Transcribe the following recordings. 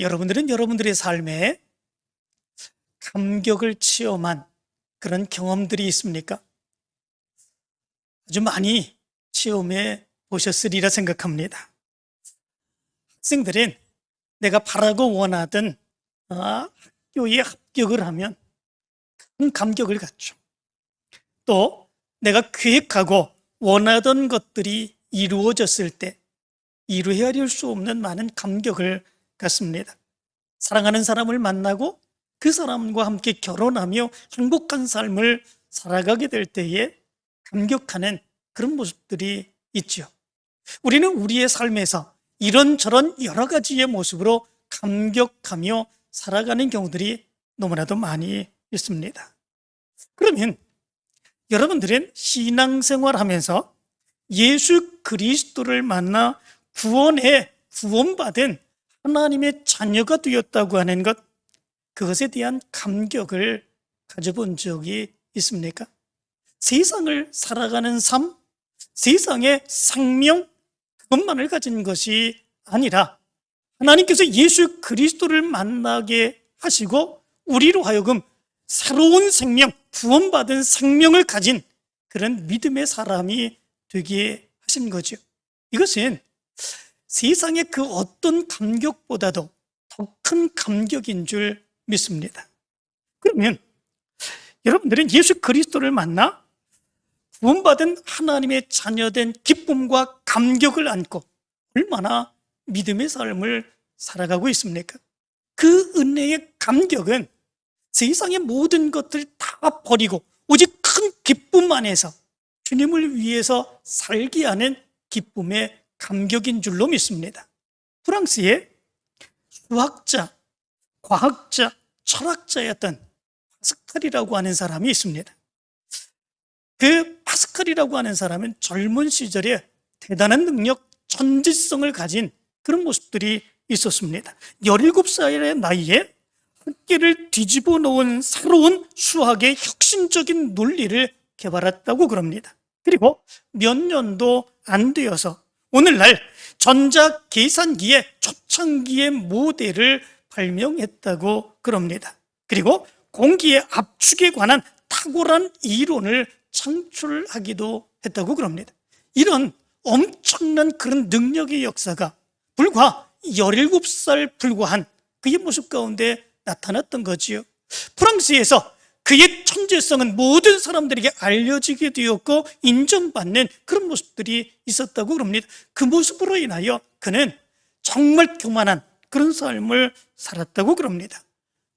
여러분들은 여러분들의 삶에 감격을 체험한 그런 경험들이 있습니까? 아주 많이 체험해 보셨으리라 생각합니다. 학생들은 내가 바라고 원하던 아, 학교에 합격을 하면 큰 감격을 갖죠. 또 내가 계획하고 원하던 것들이 이루어졌을 때 이루어야 수 없는 많은 감격을 갖습니다. 사랑하는 사람을 만나고 그 사람과 함께 결혼하며 행복한 삶을 살아가게 될 때에 감격하는 그런 모습들이 있죠. 우리는 우리의 삶에서 이런저런 여러 가지의 모습으로 감격하며 살아가는 경우들이 너무나도 많이 있습니다. 그러면 여러분들은 신앙생활 하면서 예수 그리스도를 만나 구원해 구원받은 하나님의 자녀가 되었다고 하는 것, 그것에 대한 감격을 가져본 적이 있습니까? 세상을 살아가는 삶, 세상의 생명, 그것만을 가진 것이 아니라 하나님께서 예수 그리스도를 만나게 하시고 우리로 하여금 새로운 생명, 구원받은 생명을 가진 그런 믿음의 사람이 되게 하신 거죠. 이것은 세상의 그 어떤 감격보다도 더 큰 감격인 줄 믿습니다. 그러면 여러분들은 예수 그리스도를 만나 구원받은 하나님의 자녀된 기쁨과 감격을 안고 얼마나 믿음의 삶을 살아가고 있습니까? 그 은혜의 감격은 세상의 모든 것들 다 버리고 오직 큰 기쁨 안에서 주님을 위해서 살게 하는 기쁨의 감격인 줄로 믿습니다. 프랑스의 수학자, 과학자, 철학자였던 파스칼이라고 하는 사람이 있습니다. 그 파스칼이라고 하는 사람은 젊은 시절에 대단한 능력, 천지성을 가진 그런 모습들이 있었습니다. 17살의 나이에 학계를 뒤집어 놓은 새로운 수학의 혁신적인 논리를 개발했다고 그럽니다. 그리고 몇 년도 안 되어서 오늘날 전자 계산기의 초창기의 모델을 발명했다고 그럽니다. 그리고 공기의 압축에 관한 탁월한 이론을 창출하기도 했다고 그럽니다. 이런 엄청난 그런 능력의 역사가 불과 17살 불과한 그의 모습 가운데 나타났던 거지요. 프랑스에서 그의 천재성은 모든 사람들에게 알려지게 되었고 인정받는 그런 모습들이 있었다고 그럽니다. 그 모습으로 인하여 그는 정말 교만한 그런 삶을 살았다고 그럽니다.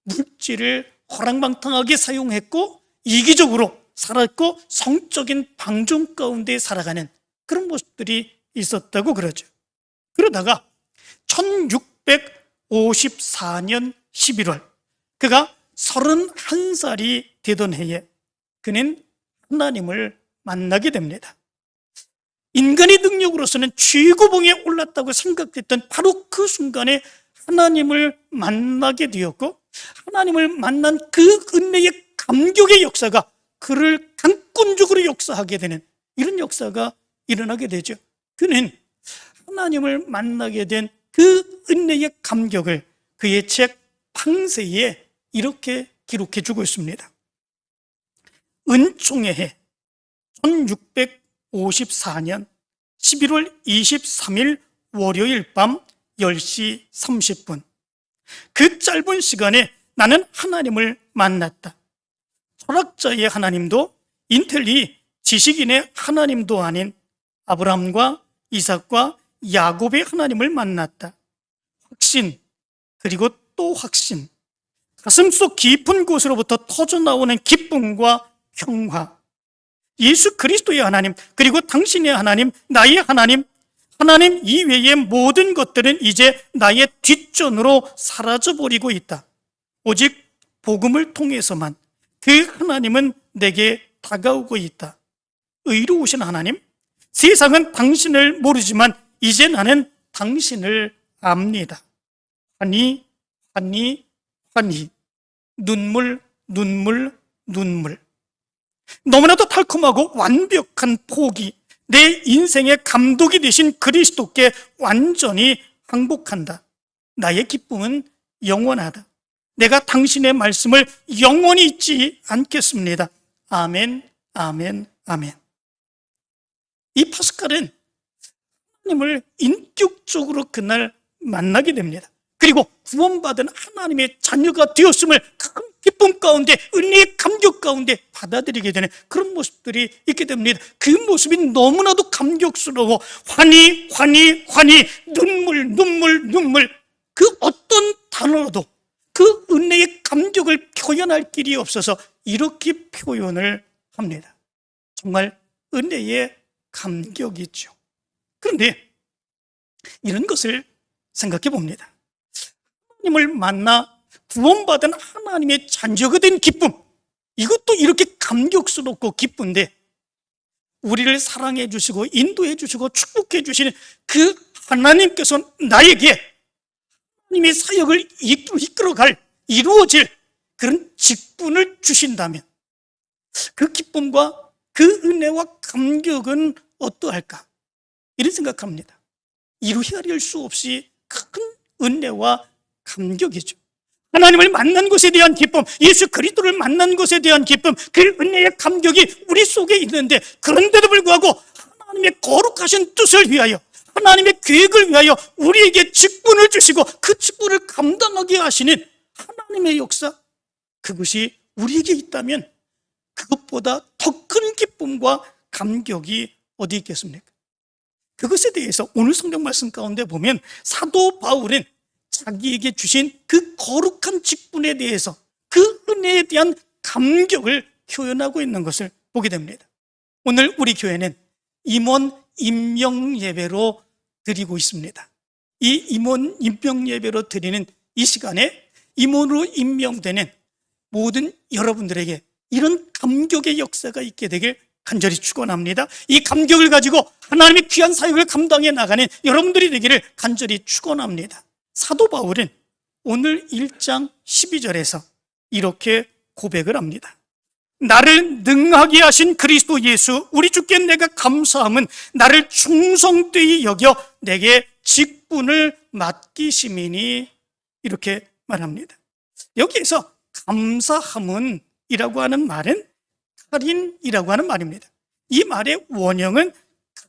물질을 호랑방탕하게 사용했고 이기적으로 살았고 성적인 방종 가운데 살아가는 그런 모습들이 있었다고 그러죠. 그러다가 1654년 11월 그가 31살이 되던 해에 그는 하나님을 만나게 됩니다. 인간의 능력으로서는 최고봉에 올랐다고 생각했던 바로 그 순간에 하나님을 만나게 되었고 하나님을 만난 그 은혜의 감격의 역사가 그를 강권적으로 역사하게 되는 이런 역사가 일어나게 되죠. 그는 하나님을 만나게 된 그 은혜의 감격을 그의 책 팡세에 이렇게 기록해 주고 있습니다. 은총의 해 1654년 11월 23일 월요일 밤 10시 30분. 그 짧은 시간에 나는 하나님을 만났다. 철학자의 하나님도 인텔리 지식인의 하나님도 아닌 아브라함과 이삭과 야곱의 하나님을 만났다. 확신, 그리고 또 확신. 가슴 속 깊은 곳으로부터 터져나오는 기쁨과 평화. 예수 그리스도의 하나님, 그리고 당신의 하나님, 나의 하나님, 하나님 이외의 모든 것들은 이제 나의 뒷전으로 사라져버리고 있다. 오직 복음을 통해서만 그 하나님은 내게 다가오고 있다. 의로우신 하나님, 세상은 당신을 모르지만 이제 나는 당신을 압니다. 환희, 환희, 환희. 눈물, 눈물, 눈물. 너무나도 달콤하고 완벽한 포기. 내 인생의 감독이 되신 그리스도께 완전히 항복한다. 나의 기쁨은 영원하다. 내가 당신의 말씀을 영원히 잊지 않겠습니다. 아멘, 아멘, 아멘. 이 파스칼은 하나님을 인격적으로 그날 만나게 됩니다. 그리고 구원받은 하나님의 자녀가 되었음을 큰 기쁨 가운데 은혜의 감격 가운데 받아들이게 되는 그런 모습들이 있게 됩니다. 그 모습이 너무나도 감격스러워 환희 환희 환희 눈물 눈물 눈물 그 어떤 단어로도 그 은혜의 감격을 표현할 길이 없어서 이렇게 표현을 합니다. 정말 은혜의 감격이죠. 그런데 이런 것을 생각해 봅니다. 하나님을 만나 구원받은 하나님의 자녀가 된 기쁨. 이것도 이렇게 감격스럽고 기쁜데 우리를 사랑해 주시고 인도해 주시고 축복해 주시는 그 하나님께서 나에게 하나님의 사역을 이끌어갈 이루어질 그런 직분을 주신다면 그 기쁨과 그 은혜와 감격은 어떠할까? 이런 생각합니다. 이루어릴 수 없이 큰 은혜와 감격이죠. 하나님을 만난 것에 대한 기쁨, 예수 그리스도를 만난 것에 대한 기쁨, 그 은혜의 감격이 우리 속에 있는데 그런데도 불구하고 하나님의 거룩하신 뜻을 위하여 하나님의 계획을 위하여 우리에게 직분을 주시고 그 직분을 감당하게 하시는 하나님의 역사 그것이 우리에게 있다면 그것보다 더 큰 기쁨과 감격이 어디 있겠습니까? 그것에 대해서 오늘 성경 말씀 가운데 보면 사도 바울은 자기에게 주신 그 거룩한 직분에 대해서 그 은혜에 대한 감격을 표현하고 있는 것을 보게 됩니다. 오늘 우리 교회는 임원 임명 예배로 드리고 있습니다. 이 임원 임명 예배로 드리는 이 시간에 임원으로 임명되는 모든 여러분들에게 이런 감격의 역사가 있게 되길 간절히 축원합니다. 이 감격을 가지고 하나님의 귀한 사역을 감당해 나가는 여러분들이 되기를 간절히 축원합니다. 사도 바울은 오늘 1장 12절에서 이렇게 고백을 합니다. 나를 능하게 하신 그리스도 예수 우리 주께 내가 감사함은 나를 충성되이 여겨 내게 직분을 맡기심이니 이렇게 말합니다. 여기에서 감사함은 이라고 하는 말은 카린이라고 하는 말입니다. 이 말의 원형은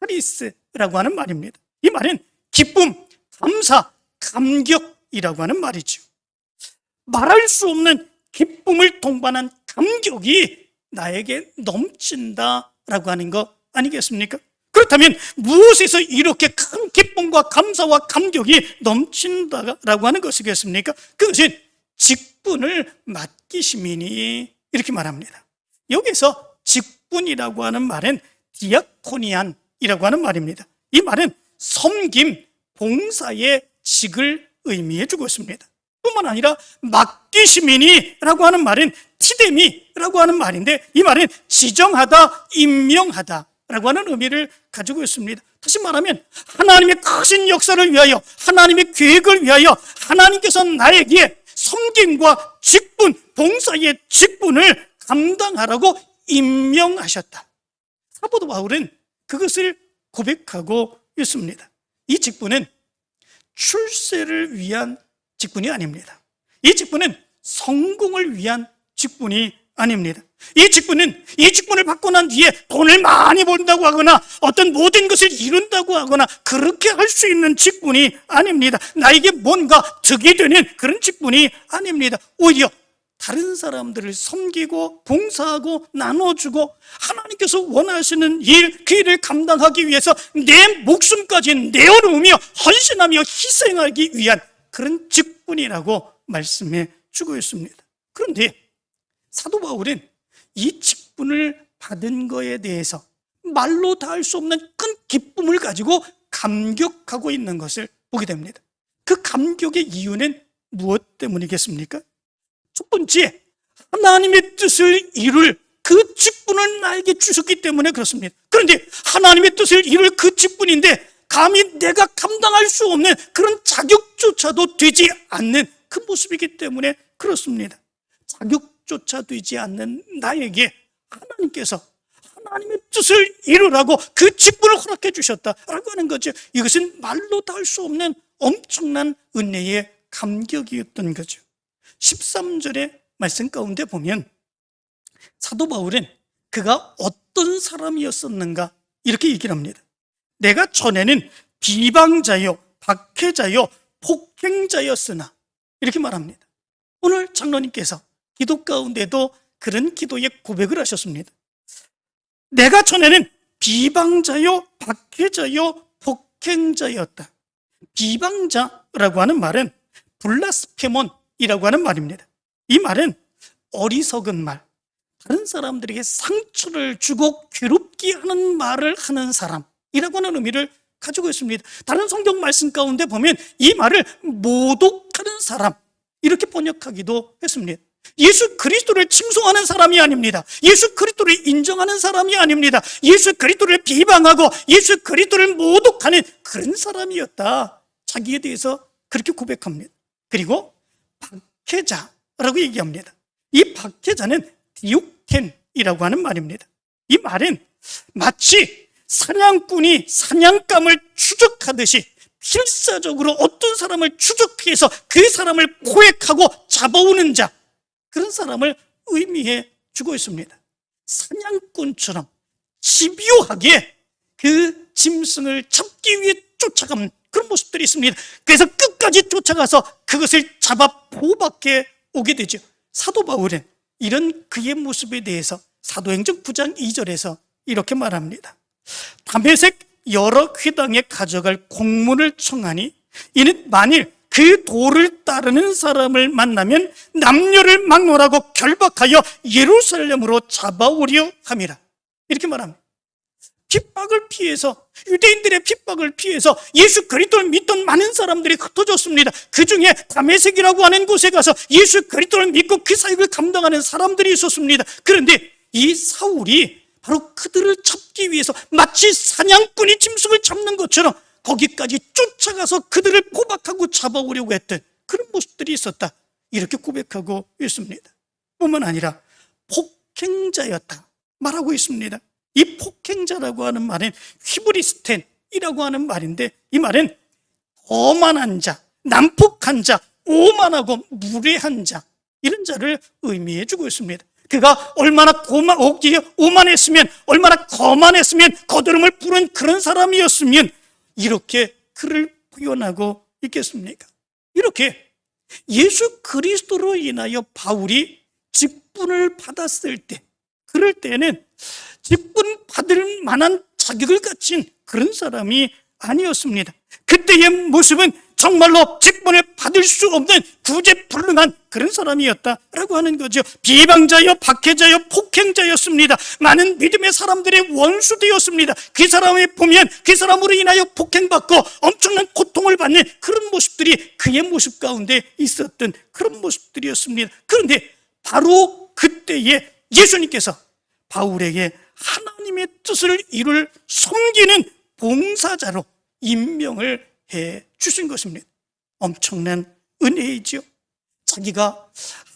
카리스라고 하는 말입니다. 이 말은 기쁨, 감사, 감격이라고 하는 말이죠. 말할 수 없는 기쁨을 동반한 감격이 나에게 넘친다라고 하는 거 아니겠습니까? 그렇다면 무엇에서 이렇게 큰 기쁨과 감사와 감격이 넘친다라고 하는 것이겠습니까? 그것은 직분을 맡기심이니 이렇게 말합니다. 여기서 직분이라고 하는 말은 디아코니안이라고 하는 말입니다. 이 말은 섬김, 봉사의 직을 의미해 주고 있습니다. 뿐만 아니라 맡기심이니라고 하는 말은 티데미라고 하는 말인데 이 말은 지정하다, 임명하다라고 하는 의미를 가지고 있습니다. 다시 말하면 하나님의 크신 역사를 위하여 하나님의 계획을 위하여 하나님께서 나에게 섬김과 직분, 봉사의 직분을 감당하라고 임명하셨다. 사도 바울은 그것을 고백하고 있습니다. 이 직분은 출세를 위한 직분이 아닙니다. 이 직분은 성공을 위한 직분이 아닙니다. 이 직분은 이 직분을 받고 난 뒤에 돈을 많이 번다고 하거나 어떤 모든 것을 이룬다고 하거나 그렇게 할 수 있는 직분이 아닙니다. 나에게 뭔가 득이 되는 그런 직분이 아닙니다. 오히려 다른 사람들을 섬기고 봉사하고 나눠주고 하나님께서 원하시는 일, 그 일을 감당하기 위해서 내 목숨까지 내어놓으며 헌신하며 희생하기 위한 그런 직분이라고 말씀해 주고 있습니다. 그런데 사도 바울은 이 직분을 받은 거에 대해서 말로 다 할 수 없는 큰 기쁨을 가지고 감격하고 있는 것을 보게 됩니다. 그 감격의 이유는 무엇 때문이겠습니까? 첫 번째, 하나님의 뜻을 이룰 그 직분을 나에게 주셨기 때문에 그렇습니다. 그런데 하나님의 뜻을 이룰 그 직분인데 감히 내가 감당할 수 없는 그런 자격조차도 되지 않는 그 모습이기 때문에 그렇습니다. 자격조차 되지 않는 나에게 하나님께서 하나님의 뜻을 이루라고 그 직분을 허락해 주셨다라고 하는 거죠. 이것은 말로 다 할 수 없는 엄청난 은혜의 감격이었던 거죠. 13절의 말씀 가운데 보면 사도 바울은 그가 어떤 사람이었었는가 이렇게 얘기를 합니다. 내가 전에는 비방자요, 박해자요, 폭행자였으나 이렇게 말합니다. 오늘 장로님께서 기도 가운데도 그런 기도의 고백을 하셨습니다. 내가 전에는 비방자요, 박해자요, 폭행자였다. 비방자라고 하는 말은 블라스페몬 이라고 하는 말입니다. 이 말은 어리석은 말, 다른 사람들에게 상처를 주고 괴롭게 하는 말을 하는 사람이라고 하는 의미를 가지고 있습니다. 다른 성경 말씀 가운데 보면 이 말을 모독하는 사람 이렇게 번역하기도 했습니다. 예수 그리스도를 칭송하는 사람이 아닙니다. 예수 그리스도를 인정하는 사람이 아닙니다. 예수 그리스도를 비방하고 예수 그리스도를 모독하는 그런 사람이었다. 자기에 대해서 그렇게 고백합니다. 그리고 박해자라고 얘기합니다. 이 박해자는 디옥텐이라고 하는 말입니다. 이 말은 마치 사냥꾼이 사냥감을 추적하듯이 필사적으로 어떤 사람을 추적해서 그 사람을 고액하고 잡아오는 자 그런 사람을 의미해 주고 있습니다. 사냥꾼처럼 집요하게 그 짐승을 잡기 위해 쫓아가는 그런 모습들이 있습니다. 그래서 끝까지 쫓아가서 그것을 잡아 보호받게 오게 되죠. 사도 바울은 이런 그의 모습에 대해서 사도행전 9장 2절에서 이렇게 말합니다. 담에색 여러 회당에 가져갈 공문을 청하니 이는 만일 그 도를 따르는 사람을 만나면 남녀를 막론하고 결박하여 예루살렘으로 잡아오려 함이라. 이렇게 말합니다. 핍박을 피해서 유대인들의 핍박을 피해서 예수 그리스도를 믿던 많은 사람들이 흩어졌습니다. 그 중에 다메섹이라고 하는 곳에 가서 예수 그리스도를 믿고 그 사역을 감당하는 사람들이 있었습니다. 그런데 이 사울이 바로 그들을 잡기 위해서 마치 사냥꾼이 짐승을 잡는 것처럼 거기까지 쫓아가서 그들을 포박하고 잡아오려고 했던 그런 모습들이 있었다. 이렇게 고백하고 있습니다. 뿐만 아니라 폭행자였다. 말하고 있습니다. 이 폭행자라고 하는 말은 휘브리스텐이라고 하는 말인데 이 말은 거만한 자, 난폭한 자, 오만하고 무례한 자 이런 자를 의미해 주고 있습니다. 그가 얼마나 고만, 오만했으면 얼마나 거만했으면 거드름을 부른 그런 사람이었으면 이렇게 그를 표현하고 있겠습니까? 이렇게 예수 그리스도로 인하여 바울이 직분을 받았을 때 그럴 때는 직분 받을 만한 자격을 갖춘 그런 사람이 아니었습니다. 그때의 모습은 정말로 직분을 받을 수 없는 구제불능한 그런 사람이었다라고 하는 거죠. 비방자여, 박해자여, 폭행자였습니다. 많은 믿음의 사람들의 원수 되었습니다. 그 사람을 보면 그 사람으로 인하여 폭행받고 엄청난 고통을 받는 그런 모습들이 그의 모습 가운데 있었던 그런 모습들이었습니다. 그런데 바로 그때에 예수님께서 바울에게 하나님의 뜻을 이룰 섬기는 봉사자로 임명을 해 주신 것입니다. 엄청난 은혜이지요. 자기가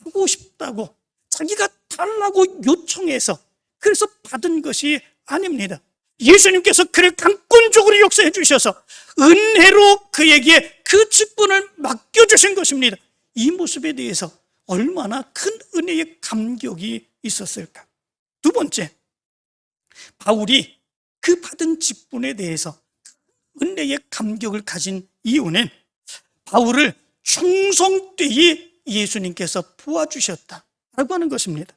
하고 싶다고, 자기가 달라고 요청해서 그래서 받은 것이 아닙니다. 예수님께서 그를 강권적으로 역사해 주셔서 은혜로 그에게 그 직분을 맡겨주신 것입니다. 이 모습에 대해서 얼마나 큰 은혜의 감격이 있었을까. 두 번째, 바울이 그 받은 직분에 대해서 은혜의 감격을 가진 이유는 바울을 충성되이 예수님께서 보아주셨다라고 하는 것입니다.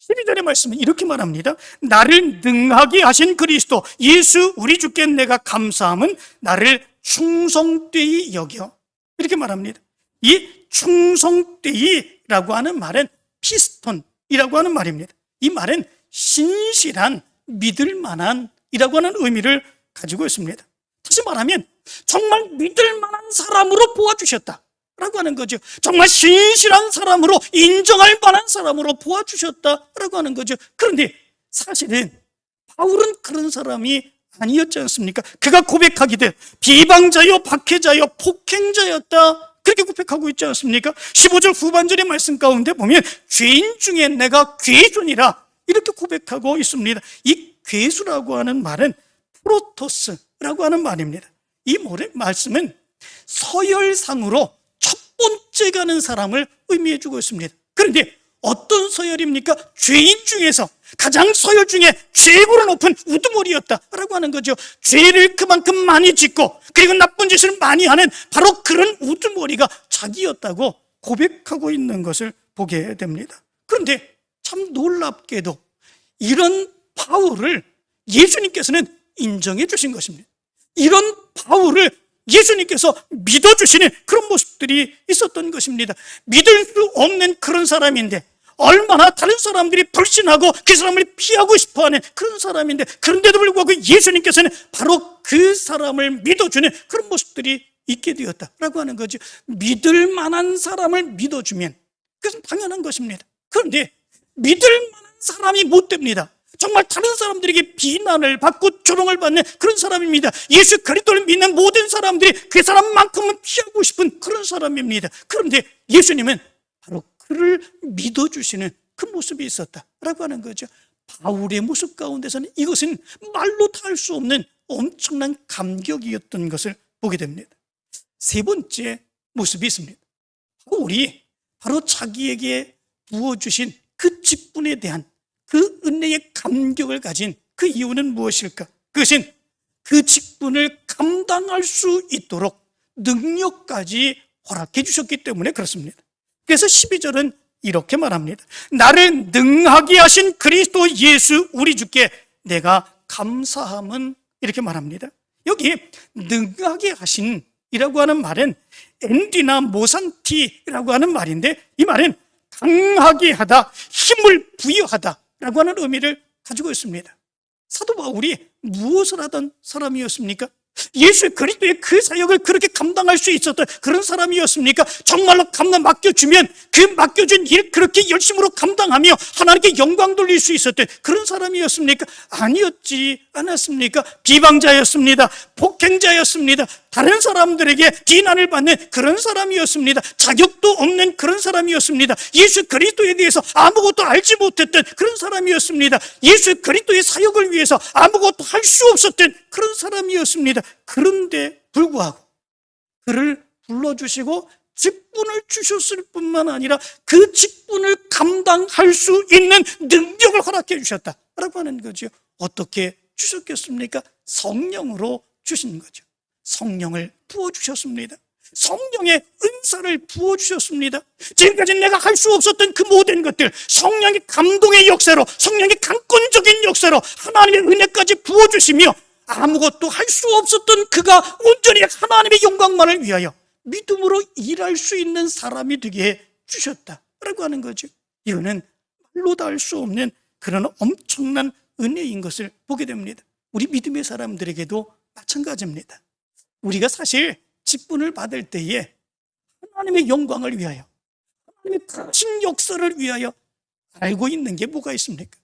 12절의 말씀은 이렇게 말합니다. 나를 능하게 하신 그리스도 예수 우리 주께 내가 감사함은 나를 충성되이 여겨 이렇게 말합니다. 이 충성되이라고 하는 말은 피스톤이라고 하는 말입니다. 이 말은 신실한 믿을 만한 이라고 하는 의미를 가지고 있습니다. 다시 말하면 정말 믿을 만한 사람으로 보아주셨다. 라고 하는 거죠. 정말 신실한 사람으로 인정할 만한 사람으로 보아주셨다 라고 하는 거죠. 그런데 사실은 바울은 그런 사람이 아니었지 않습니까? 그가 고백하기를 비방자요, 박해자요, 폭행자였다. 그렇게 고백하고 있지 않습니까? 15절 후반절의 말씀 가운데 보면 죄인 중에 내가 괴존이라 이렇게 고백하고 있습니다. 이 괴수라고 하는 말은 프로토스라고 하는 말입니다. 이 말씀은 서열상으로 첫 번째 가는 사람을 의미해 주고 있습니다. 그런데 어떤 서열입니까? 죄인 중에서 가장 서열 중에 최고로 높은 우두머리였다라고 하는 거죠. 죄를 그만큼 많이 짓고 그리고 나쁜 짓을 많이 하는 바로 그런 우두머리가 자기였다고 고백하고 있는 것을 보게 됩니다. 그런데 참 놀랍게도 이런 바울을 예수님께서는 인정해 주신 것입니다. 이런 바울을 예수님께서 믿어주시는 그런 모습들이 있었던 것입니다. 믿을 수 없는 그런 사람인데 얼마나 다른 사람들이 불신하고 그 사람을 피하고 싶어 하는 그런 사람인데 그런데도 불구하고 예수님께서는 바로 그 사람을 믿어주는 그런 모습들이 있게 되었다라고 하는 거죠. 믿을 만한 사람을 믿어주면 그것은 당연한 것입니다. 그런데 믿을 만한 사람이 못 됩니다. 정말 다른 사람들에게 비난을 받고 조롱을 받는 그런 사람입니다. 예수 그리스도를 믿는 모든 사람들이 그 사람만큼은 피하고 싶은 그런 사람입니다. 그런데 예수님은 바로 그를 믿어주시는 그 모습이 있었다라고 하는 거죠. 바울의 모습 가운데서는 이것은 말로 다 할 수 없는 엄청난 감격이었던 것을 보게 됩니다. 세 번째 모습이 있습니다. 바울이 바로 자기에게 부어주신 그 직분에 대한 그 은혜의 감격을 가진 그 이유는 무엇일까? 그것은 그 직분을 감당할 수 있도록 능력까지 허락해 주셨기 때문에 그렇습니다. 그래서 12절은 이렇게 말합니다. 나를 능하게 하신 그리스도 예수 우리 주께 내가 감사함은 이렇게 말합니다. 여기 능하게 하신 이라고 하는 말은 엔디나 모산티라고 하는 말인데 이 말은 강하게 하다, 힘을 부여하다 라고 하는 의미를 가지고 있습니다. 사도 바울이 무엇을 하던 사람이었습니까? 예수 그리스도의 그 사역을 그렇게 감당할 수 있었던 그런 사람이었습니까? 정말로 감당 맡겨주면 그 맡겨준 일 그렇게 열심으로 감당하며 하나님께 영광 돌릴 수 있었던 그런 사람이었습니까? 아니었지 않았습니까? 비방자였습니다. 폭행자였습니다. 다른 사람들에게 비난을 받는 그런 사람이었습니다. 자격도 없는 그런 사람이었습니다. 예수 그리스도에 대해서 아무것도 알지 못했던 그런 사람이었습니다. 예수 그리스도의 사역을 위해서 아무것도 할 수 없었던 그런 사람이었습니다. 그런데 불구하고 그를 불러주시고 직분을 주셨을 뿐만 아니라 그 직분을 감당할 수 있는 능력을 허락해 주셨다라고 하는 거죠. 어떻게 주셨겠습니까? 성령으로 주신 거죠. 성령을 부어주셨습니다. 성령의 은사를 부어주셨습니다. 지금까지 내가 할 수 없었던 그 모든 것들, 성령의 감동의 역사로, 성령의 강권적인 역사로 하나님의 은혜까지 부어주시며 아무것도 할 수 없었던 그가 온전히 하나님의 영광만을 위하여 믿음으로 일할 수 있는 사람이 되게 해 주셨다라고 하는 거죠. 이거는 말로 다 할 수 없는 그런 엄청난 은혜인 것을 보게 됩니다. 우리 믿음의 사람들에게도 마찬가지입니다. 우리가 사실 직분을 받을 때에 하나님의 영광을 위하여 하나님의 크신 역사를 위하여 알고 있는 게 뭐가 있습니까?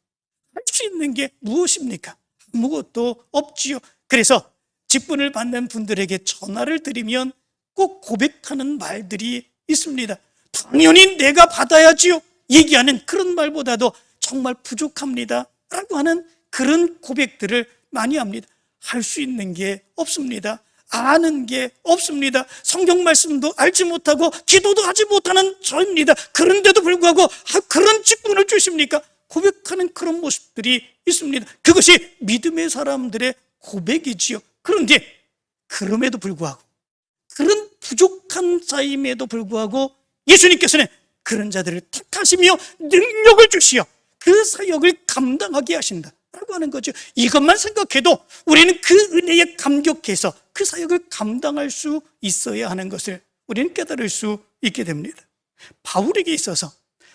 할 수 있는 게 무엇입니까? 아무것도 없지요. 그래서 직분을 받는 분들에게 전화를 드리면 꼭 고백하는 말들이 있습니다. 당연히 내가 받아야지요. 얘기하는 그런 말보다도 정말 부족합니다. 라고 하는 그런 고백들을 많이 합니다. 할 수 있는 게 없습니다. 아는 게 없습니다. 성경 말씀도 알지 못하고 기도도 하지 못하는 저입니다. 그런데도 불구하고 아, 그런 직분을 주십니까? 고백하는 그런 모습들이 있습니다. 그것이 믿음의 사람들의 고백이지요. 그런데 그럼에도 불구하고 그런 부족한 자임에도 불구하고 예수님께서는 그런 자들을 택하시며 능력을 주시어 그 사역을 감당하게 하신다. 라고 하는 거죠. 이것만 생각해도 우리는 그 은혜에 감격해서 그 사역을 감당할 수 있어야 하는 것을 우리는 깨달을 수 있게 됩니다. 바울에게 있어서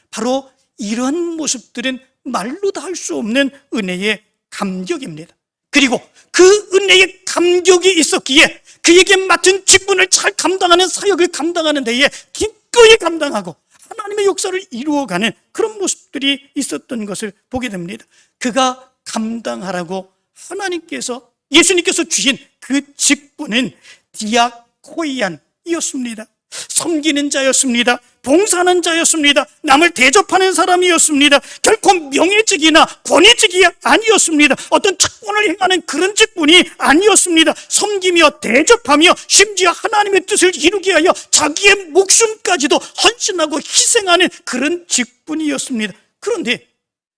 바로 이런 모습들은 말로 다할수 없는 은혜의 감격입니다. 그리고 그 은혜의 감격이 있었기에 그에게 맡은 직분을 잘 감당하는 사역을 감당하는 데에 기꺼이 감당하고 하나님의 역사를 이루어가는 그런 모습들이 있었던 것을 보게 됩니다. 그가 감당하라고 하나님께서 예수님께서 주신 그 직분은 디아코이안이었습니다. 섬기는 자였습니다. 봉사하는 자였습니다. 남을 대접하는 사람이었습니다. 결코 명예직이나 권위직이 아니었습니다. 어떤 특권을 행하는 그런 직분이 아니었습니다. 섬기며 대접하며 심지어 하나님의 뜻을 이루기 위하여 자기의 목숨까지도 헌신하고 희생하는 그런 직분이었습니다. 그런데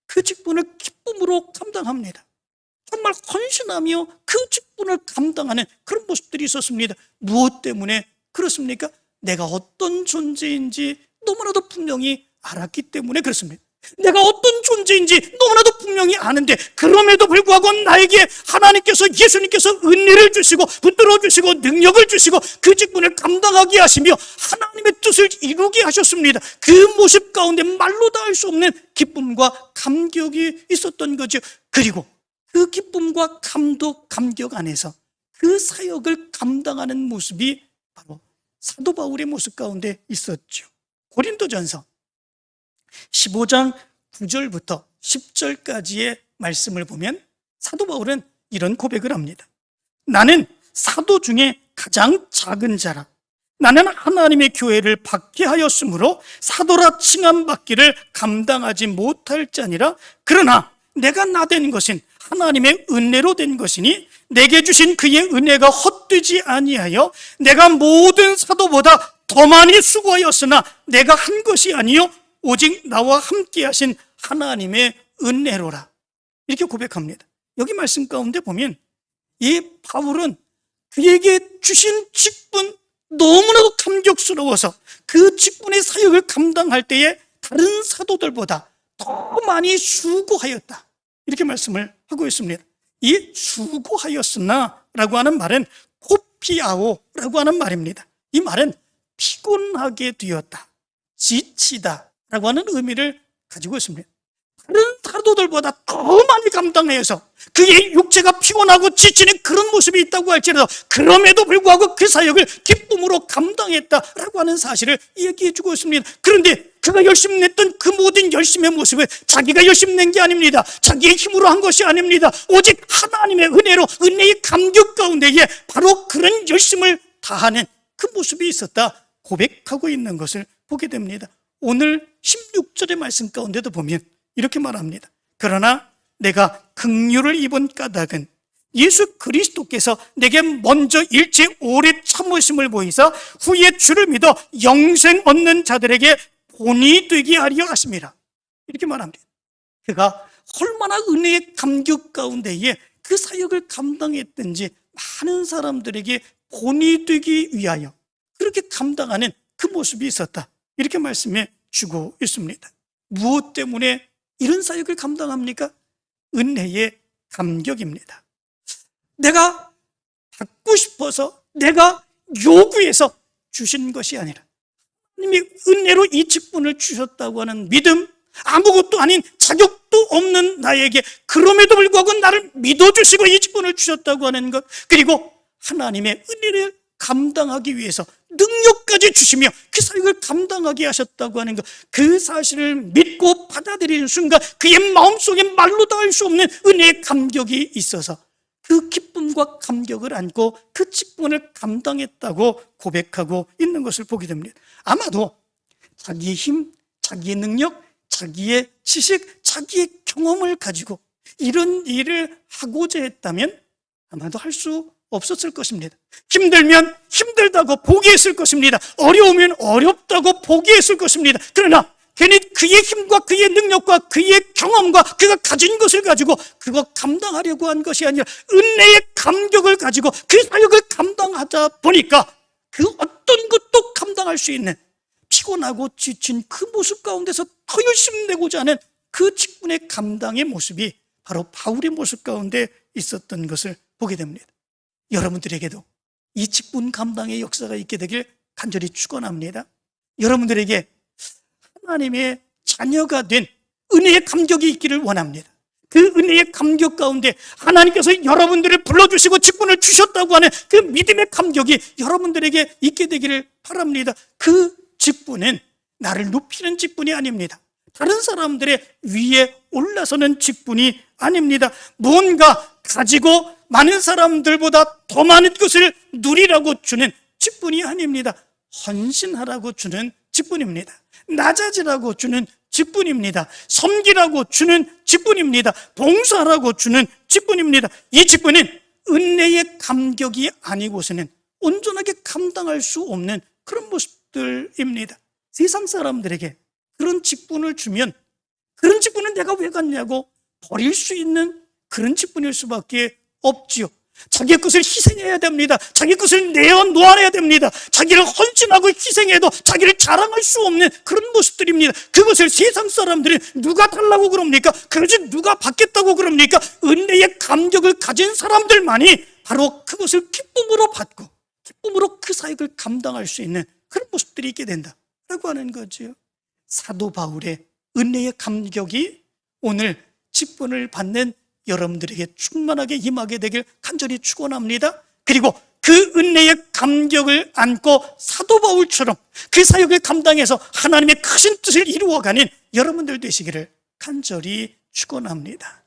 그 직분을 기쁨으로 감당합니다. 정말 헌신하며 그 직분을 감당하는 그런 모습들이 있었습니다. 무엇 때문에 그렇습니까? 내가 어떤 존재인지 너무나도 분명히 알았기 때문에 그렇습니다. 내가 어떤 존재인지 너무나도 분명히 아는데 그럼에도 불구하고 나에게 하나님께서 예수님께서 은혜를 주시고 붙들어 주시고 능력을 주시고 그 직분을 감당하게 하시며 하나님의 뜻을 이루게 하셨습니다. 그 모습 가운데 말로 다 할 수 없는 기쁨과 감격이 있었던 거죠. 그리고 그 기쁨과 감독, 감격 안에서 그 사역을 감당하는 모습이 바로 사도 바울의 모습 가운데 있었죠. 고린도전서 15장 9절부터 10절까지의 말씀을 보면 사도 바울은 이런 고백을 합니다. 나는 사도 중에 가장 작은 자라. 나는 하나님의 교회를 박해하였으므로 사도라 칭함 받기를 감당하지 못할 자니라. 그러나 내가 나 된 것은 하나님의 은혜로 된 것이니 내게 주신 그의 은혜가 헛되지 아니하여 내가 모든 사도보다 더 많이 수고하였으나 내가 한 것이 아니요 오직 나와 함께 하신 하나님의 은혜로라. 이렇게 고백합니다. 여기 말씀 가운데 보면 이 바울은 그에게 주신 직분 너무나도 감격스러워서 그 직분의 사역을 감당할 때에 다른 사도들보다 더 많이 수고하였다. 이렇게 말씀을 하고 있습니다. 이 수고하였으나 라고 하는 말은 코피아오 라고 하는 말입니다. 이 말은 피곤하게 되었다. 지치다 라고 하는 의미를 가지고 있습니다. 사도들보다 더 많이 감당해서 그의 육체가 피곤하고 지치는 그런 모습이 있다고 할지라도 그럼에도 불구하고 그 사역을 기쁨으로 감당했다라고 하는 사실을 얘기해 주고 있습니다. 그런데 그가 열심히 냈던 그 모든 열심의 모습을 자기가 열심히 낸 게 아닙니다. 자기의 힘으로 한 것이 아닙니다. 오직 하나님의 은혜로 은혜의 감격 가운데에 바로 그런 열심을 다하는 그 모습이 있었다 고백하고 있는 것을 보게 됩니다. 오늘 16절의 말씀 가운데도 보면 이렇게 말합니다. 그러나 내가 긍휼을 입은 까닭은 예수 그리스도께서 내게 먼저 일체 오래 참으심을 보이사 후에 주를 믿어 영생 얻는 자들에게 본이 되게 하려 하심이라. 이렇게 말합니다. 그가 얼마나 은혜의 감격 가운데에 그 사역을 감당했든지 많은 사람들에게 본이 되기 위하여 그렇게 감당하는 그 모습이 있었다. 이렇게 말씀해 주고 있습니다. 무엇 때문에 이런 사역을 감당합니까? 은혜의 감격입니다. 내가 받고 싶어서 내가 요구해서 주신 것이 아니라 하나님이 은혜로 이 직분을 주셨다고 하는 믿음 아무것도 아닌 자격도 없는 나에게 그럼에도 불구하고 나를 믿어주시고 이 직분을 주셨다고 하는 것 그리고 하나님의 은혜를 감당하기 위해서 능력까지 주시며 그 사역을 감당하게 하셨다고 하는 것, 그 사실을 믿고 받아들이는 순간 그의 마음속에 말로 다 할 수 없는 은혜의 감격이 있어서 그 기쁨과 감격을 안고 그 직분을 감당했다고 고백하고 있는 것을 보게 됩니다. 아마도 자기의 힘, 자기의 능력, 자기의 지식, 자기의 경험을 가지고 이런 일을 하고자 했다면 아마도 할 수 없었을 것입니다. 힘들면 힘들다고 포기했을 것입니다. 어려우면 어렵다고 포기했을 것입니다. 그러나 괜히 그의 힘과 그의 능력과 그의 경험과 그가 가진 것을 가지고 그거 감당하려고 한 것이 아니라 은혜의 감격을 가지고 그 사역을 감당하다 보니까 그 어떤 것도 감당할 수 있는 피곤하고 지친 그 모습 가운데서 더 열심히 내고자 하는 그 직분의 감당의 모습이 바로 바울의 모습 가운데 있었던 것을 보게 됩니다. 여러분들에게도 이 직분 감당의 역사가 있게 되길 간절히 축원합니다. 여러분들에게 하나님의 자녀가 된 은혜의 감격이 있기를 원합니다. 그 은혜의 감격 가운데 하나님께서 여러분들을 불러주시고 직분을 주셨다고 하는 그 믿음의 감격이 여러분들에게 있게 되기를 바랍니다. 그 직분은 나를 높이는 직분이 아닙니다. 다른 사람들의 위에 올라서는 직분이 아닙니다. 뭔가 가지고 많은 사람들보다 더 많은 것을 누리라고 주는 직분이 아닙니다. 헌신하라고 주는 직분입니다. 낮아지라고 주는 직분입니다. 섬기라고 주는 직분입니다. 봉사라고 주는 직분입니다. 이 직분은 은혜의 감격이 아니고서는 온전하게 감당할 수 없는 그런 모습들입니다. 세상 사람들에게 그런 직분을 주면 그런 직분은 내가 왜 갖냐고 버릴 수 있는 그런 직분일 수밖에 없지요. 자기의 것을 희생해야 됩니다. 자기 것을 내어 놓아야 됩니다. 자기를 헌신하고 희생해도 자기를 자랑할 수 없는 그런 모습들입니다. 그것을 세상 사람들이 누가 달라고 그럽니까? 그것이 누가 받겠다고 그럽니까? 은혜의 감격을 가진 사람들만이 바로 그것을 기쁨으로 받고 기쁨으로 그 사역을 감당할 수 있는 그런 모습들이 있게 된다라고 하는 거지요. 사도 바울의 은혜의 감격이 오늘 직분을 받는 여러분들에게 충만하게 임하게 되길 간절히 축원합니다. 그리고 그 은혜의 감격을 안고 사도 바울처럼 그 사역을 감당해서 하나님의 크신 뜻을 이루어가는 여러분들 되시기를 간절히 축원합니다.